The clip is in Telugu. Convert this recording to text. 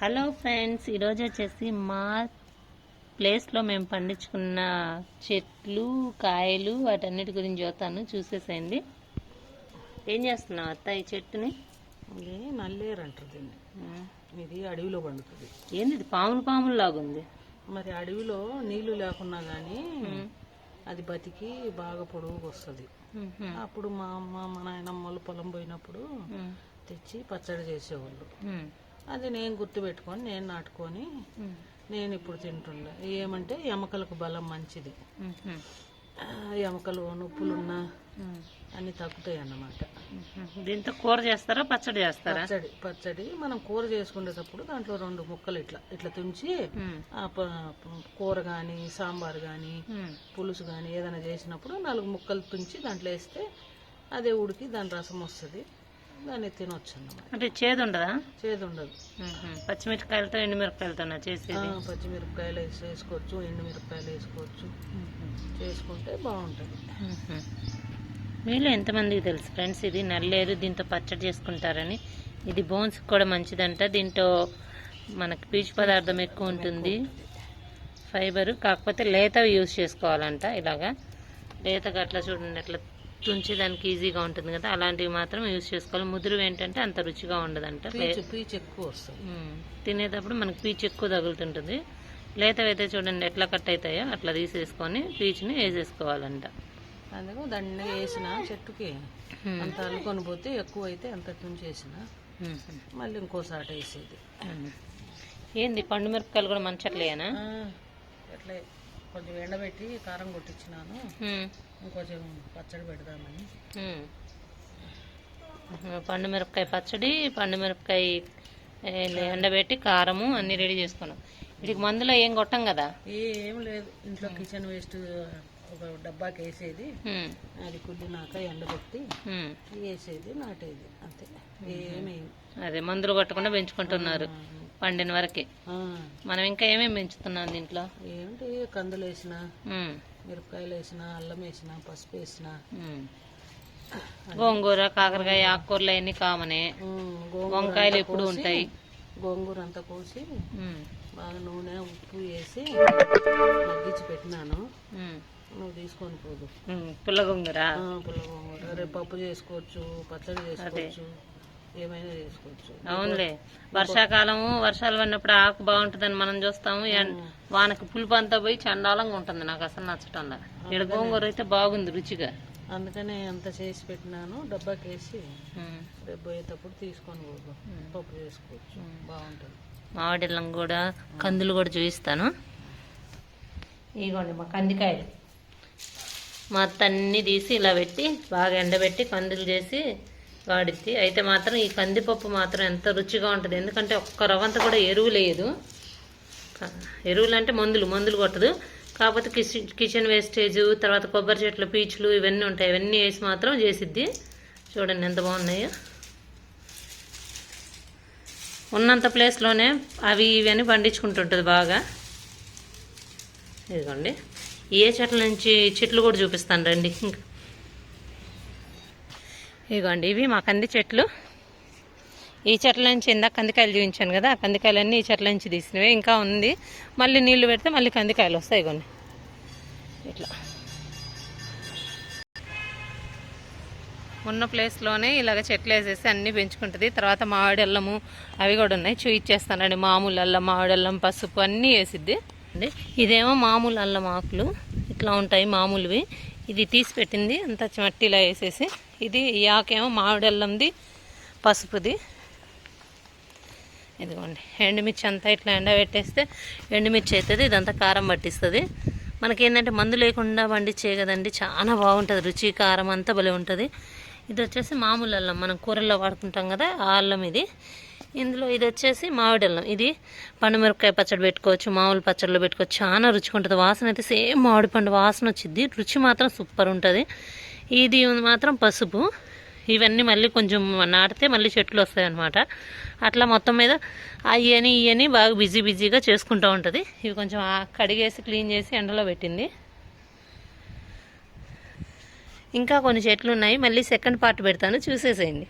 హలో ఫ్రెండ్స్ ఈరోజు వచ్చేసి మా ప్లేస్లో మేము పండించుకున్న చెట్లు కాయలు వాటన్నిటి గురించి చూస్తాను. చూసేసేయండి. ఏం చేస్తున్నావు అత్త ఈ చెట్టుని? ఇది నల్లేరు అంటారు దీన్ని ఇది అడవిలో పండుతుంది. ఏంది ఇది? పాములు పాములు లాగుంది మరి అడవిలో నీళ్ళు లేకున్నా కానీ అది బతికి బాగా పొడవుకు వస్తుంది. అప్పుడు మా అమ్మ మా నాయనమ్మలు పొలం పోయినప్పుడు. తెచ్చి పచ్చడి చేసేవాళ్ళు. అది నేను గుర్తుపెట్టుకొని నేను నాటుకొని. నేను ఇప్పుడు తింటుండే ఏమంటే ఎముకలకు బలం మంచిది ఎముకలు నొప్పులున్నా. అన్ని తగ్గుతాయి అన్నమాట. దీంతో కూర చేస్తారా పచ్చడి చేస్తారా పచ్చడి పచ్చడి మనం కూర చేసుకునేటప్పుడు దాంట్లో రెండు ముక్కలు ఇట్లా ఇట్లా తుంచి కూర కానీ సాంబార్ కానీ. పులుసు కానీ ఏదైనా చేసినప్పుడు నాలుగు ముక్కలు తుంచి దాంట్లో వేస్తే అదే ఉడికి దాని రసం వస్తుంది దాన్ని తినొచ్చు అన్నమాట అంటే చేదు ఉండదా చేదు ఉండదు. పచ్చిమిరపకాయలతో ఎండుమిరపకాయలతో చేసేది? పచ్చిమిరపకాయలు వేసి వేసుకోవచ్చు ఎండుమిరపకాయలు వేసుకోవచ్చు. చేసుకుంటే బాగుంటుంది. మీలో ఎంతమందికి తెలుసు ఫ్రెండ్స్? ఇది నల్లేరు దీంతో పచ్చడి చేసుకుంటారని. ఇది బోన్స్ కూడా మంచిదంట. దీంట్లో మనకి పీచు పదార్థం ఎక్కువ ఉంటుంది. ఫైబర్. కాకపోతే లేతవి యూజ్ చేసుకోవాలంట ఇలాగా. లేతగా అట్లా చూడండి అట్లా తుంచి దానికి ఈజీగా ఉంటుంది కదా అలాంటివి మాత్రం యూజ్ చేసుకోవాలి. ముదురు ఏంటంటే అంత రుచిగా ఉండదంట. పీచు ఎక్కువ వస్తుంది. తినేటప్పుడు మనకి పీచు ఎక్కువ తగులుతుంటుంది. లేతవైతే చూడండి ఎట్లా కట్ అవుతాయో అట్లా తీసేసుకొని పీచుని వేసేసుకోవాలంట. అందుకు దాన్ని వేసిన చెట్టుకి. అంత అల్లుకొని పోతే ఎక్కువ అయితే అంత తుంచేసిన. మళ్ళీ ఇంకోసారి వేసేది. ఏంది పండు మిరపకాయలు కూడా మంచట్లేనా? ఆ, అట్లే. కొంచెం ఎండబెట్టి కారం కొట్టించినాను. ఇంకొంచెం పచ్చడి పెడదామని. పండు మిరపకాయ పచ్చడి పండు మిరపకాయ ఎండబెట్టి కారము అన్ని రెడీ చేసుకున్నాం. వీటికి మందులో ఏం కొట్టం కదా? ఏం లేదు. ఇంట్లో కిచెన్ వేస్ట్ ఒక డబ్బాకి వేసేది. అది కుళ్ళినాక ఎండబెట్టి. వేసేది నాటేది. అంతే. ఏమి అదే మందులు కొట్టకుండా పెంచుకుంటున్నారు. పండిన వరకే. మనం ఇంకా ఏమేమి పెంచుతున్నాం దీంట్లో? ఏమిటి? కందులు వేసిన. మిరపకాయలు వేసిన అల్లం వేసిన పసుపు వేసిన. గోంగూర కాకరకాయ ఆకుకూరలు అవన్నీ కామనే. వంకాయలు ఎప్పుడు ఉంటాయి. గోంగూర అంతా కోసి. బాగా నూనె ఉప్పు వేసి మగ్గించి పెట్టినాను. నువ్వు తీసుకొని పోదు. పుల్ల గోంగూర? పుల్ల గోంగూర. రేపు పప్పు చేసుకోవచ్చు పచ్చడి చేసుకోవచ్చు. ఏమైనా చేసుకోవచ్చు. అవునులే. వర్షాకాలము వర్షాలు పడినప్పుడు ఆకు బాగుంటుందని మనం చూస్తాము. వానకి పులుపు అంతా పోయి చండాలంగా ఉంటుంది నాకు అసలు నచ్చటంలా. ఇక్కడ గోంగూర అయితే బాగుంది రుచిగా. అందుకనే అంత చేసి పెట్టినాను డబ్బాకి వేసి. రేపు పోయేటప్పుడు తీసుకొని పప్పు చేసుకోవచ్చు. బాగుంటుంది. మామిడిల్లం కూడా కందులు కూడా చూపిస్తాను. ఇగోండి మా కందికాయలు. మా అన్నీ తీసి ఇలా పెట్టి బాగా ఎండబెట్టి కందులు చేసి వాడిద్ది అయితే మాత్రం ఈ కందిపప్పు మాత్రం ఎంత రుచిగా ఉంటుంది. ఎందుకంటే ఒక్క రవ్వంత కూడా ఎరువు లేదు. ఎరువులు అంటే మందులు మందులు కొట్టదు. కాకపోతే కిచెన్ కిచెన్ వేస్టేజ్ తర్వాత కొబ్బరి చెట్లు పీచులు ఇవన్నీ ఉంటాయి. ఇవన్నీ వేసి మాత్రం చేసిద్ది. చూడండి ఎంత బాగున్నాయో. ఉన్నంత ప్లేస్లోనే అవి ఇవి అని పండించుకుంటుంటుంది బాగా. ఇదిగోండి. ఏ చెట్ల నుంచి చెట్లు కూడా చూపిస్తాను రండి. ఇంకా ఇదిగోండి ఇవి మా కంది చెట్లు. ఈ చెట్ల నుంచి ఇందాక కందికాయలు చూపించాను కదా ఆ కందికాయలన్నీ ఈ చెట్ల నుంచి తీసినవే ఇంకా ఉంది. మళ్ళీ నీళ్ళు పెడితే మళ్ళీ కందికాయలు వస్తాయి ఇగోండి. ఇట్లా. ఉన్న ప్లేస్లోనే ఇలాగ చెట్లు వేసేసి అన్నీ పెంచుకుంటుంది. తర్వాత మామిడి అల్లము అవి కూడా ఉన్నాయి. చూయించేస్తానండి మామూలు అల్లం మామిడి అల్లం పసుపు అన్నీ వేసిద్ది. అండి ఇదేమో మామూలు అల్లం ఆకులు. ఇట్లా ఉంటాయి మామూలువి. ఇది తీసి పెట్టింది. అంత మట్టిలా వేసేసి. ఇది యాకేమో ఆకేమో మామిడి అల్లంది పసుపుది. ఇదిగోండి. ఎండుమిర్చి అంతా ఇట్లా ఎండబెట్టేస్తే ఎండుమిర్చి అవుతుంది ఇదంతా కారం పట్టిస్తుంది. మనకి ఏంటంటే మందు లేకుండా పండించే కదండి చాలా బాగుంటుంది. రుచి కారం అంతా భలే ఉంటుంది. ఇది వచ్చేసి మామూలు అల్లం. మనం కూరల్లో వాడుకుంటాం కదా ఆ అల్లం ఇది. ఇందులో ఇది వచ్చేసి మామిడి అల్లం. ఇది పండుమిరపకాయ పచ్చడి పెట్టుకోవచ్చు మామూలు పచ్చడిలో పెట్టుకోవచ్చు. చాలా రుచిగా ఉంటుంది వాసన అయితే సేమ్ మామిడి పండు వాసన వచ్చింది రుచి మాత్రం సూపర్ ఉంటుంది. ఇది మాత్రం పసుపు. ఇవన్నీ మళ్ళీ కొంచెం నాటితే మళ్ళీ చెట్లు వస్తాయి అనమాట అట్లా మొత్తం మీద అయ్యని ఇవని బాగా బిజీ బిజీగా చేసుకుంటూ ఉంటుంది. ఇవి కొంచెం కడిగేసి క్లీన్ చేసి ఎండలో పెట్టింది. ఇంకా కొన్ని చెట్లు ఉన్నాయి మళ్ళీ సెకండ్ పార్ట్ పెడతాను చూసేసేయండి.